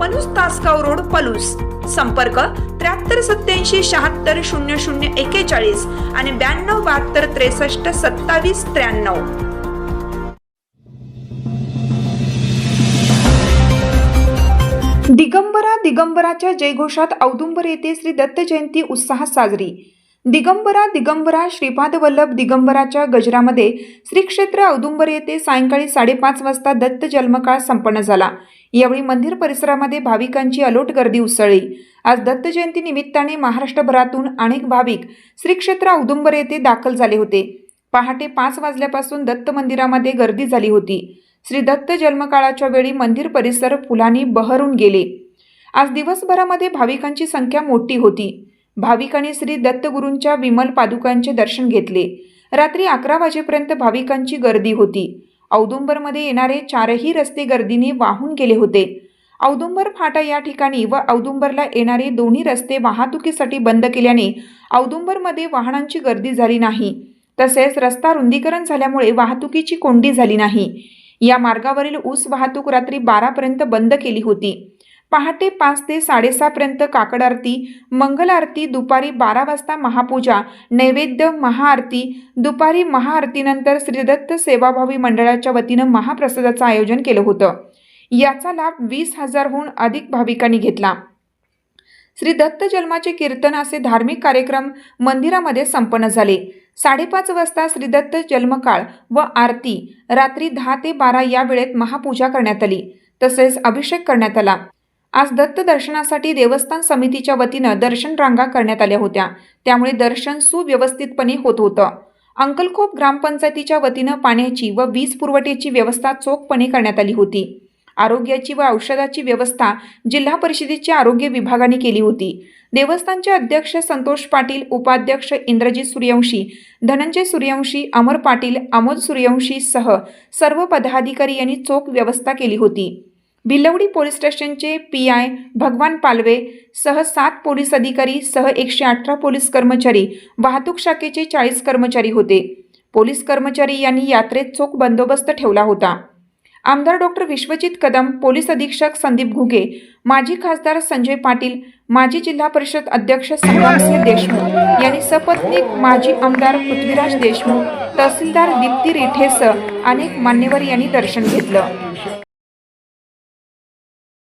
Palus Tasgaon road Palus. संपर्क त्र्याहत्तर सत्याऐंशी शहात्तर शून्य शून्य एकेचाळीस आणि ब्याण्णव बहात्तर त्रेसष्ट सत्तावीस त्र्याण्णव. दिगंबरा दिगंबराच्या जयघोषात औदुंबर येथे श्री दत्त जयंती उत्साहात साजरी. दिगंबरा दिगंबरा श्रीपाद वल्लभ दिगंबराच्या गजरामध्ये श्रीक्षेत्र औदुंबर येथे सायंकाळी साडेपाच वाजता दत्त जन्मकाळ संपन्न झाला. यावेळी मंदिर परिसरामध्ये भाविकांची अलोट गर्दी उसळली. आज दत्त जयंती निमित्ताने महाराष्ट्रभरातून अनेक भाविक श्रीक्षेत्र औदुंबर येथे दाखल झाले होते. पहाटे पाच वाजल्यापासून दत्त मंदिरामध्ये गर्दी झाली होती. श्री दत्त जन्मकाळाच्या वेळी मंदिर परिसर फुलांनी बहरून गेले. आज दिवसभरामध्ये भाविकांची संख्या मोठी होती. भाविकांनी श्री दत्तगुरूंच्या विमल पादुकांचे दर्शन घेतले. रात्री अकरा वाजेपर्यंत भाविकांची गर्दी होती. औदुंबरमध्ये येणारे चारही रस्ते गर्दीने वाहून गेले होते. औदुंबर फाटा या ठिकाणी व औदुंबरला येणारे दोन्ही रस्ते वाहतुकीसाठी बंद केल्याने औदुंबरमध्ये वाहनांची गर्दी झाली नाही. तसेच रस्ता रुंदीकरण झाल्यामुळे वाहतुकीची कोंडी झाली नाही. या मार्गावरील ऊस वाहतूक रात्री बारापर्यंत बंद केली होती. पहाटे पाच ते साडेसहापर्यंत काकड आरती मंगल आरती दुपारी बारा वाजता महापूजा नैवेद्य महाआरती दुपारी महाआरतीनंतर श्रीदत्त सेवाभावी मंडळाच्या वतीनं महाप्रसादाचं आयोजन केलं होतं. याचा लाभ वीस हजारहून अधिक भाविकांनी घेतला. श्री दत्त जन्माचे कीर्तन असे धार्मिक कार्यक्रम मंदिरामध्ये संपन्न झाले. साडेपाच वाजता श्रीदत्त जन्मकाळ व आरती रात्री दहा ते बारा या वेळेत महापूजा करण्यात आली. तसेच अभिषेक करण्यात आला. आज दत्त दर्शनासाठी देवस्थान समितीच्या वतीनं दर्शन रांगा करण्यात आल्या होत्या. त्यामुळे दर्शन सुव्यवस्थितपणे होत होतं. अंकलखोप ग्रामपंचायतीच्या वतीनं पाण्याची व वीज पुरवठ्याची व्यवस्था चोखपणे करण्यात आली होती. आरोग्याची व औषधाची व्यवस्था जिल्हा परिषदेच्या आरोग्य विभागाने केली होती. देवस्थानचे अध्यक्ष संतोष पाटील उपाध्यक्ष इंद्रजित सूर्यवंशी धनंजय सूर्यवंशी अमर पाटील अमोद सूर्यवंशी सह सर्व पदाधिकारी यांनी चोख व्यवस्था केली होती. भिलवडी पोलीस स्टेशनचे पी आय भगवान पालवे सह सात पोलीस अधिकारी सह एकशे अठरा पोलीस कर्मचारी वाहतूक शाखेचे चाळीस कर्मचारी होते. पोलीस कर्मचारी यांनी यात्रेत चोख बंदोबस्त ठेवला होता. आमदार डॉक्टर विश्वजित कदम पोलीस अधीक्षक संदीप घुगे माजी खासदार संजय पाटील माजी जिल्हा परिषद अध्यक्ष संग्रामसिंह देशमुख यांनी सपत्नीक माजी आमदार पृथ्वीराज देशमुख तहसीलदार दीप्ती रिठेसह अनेक मान्यवर यांनी दर्शन घेतलं.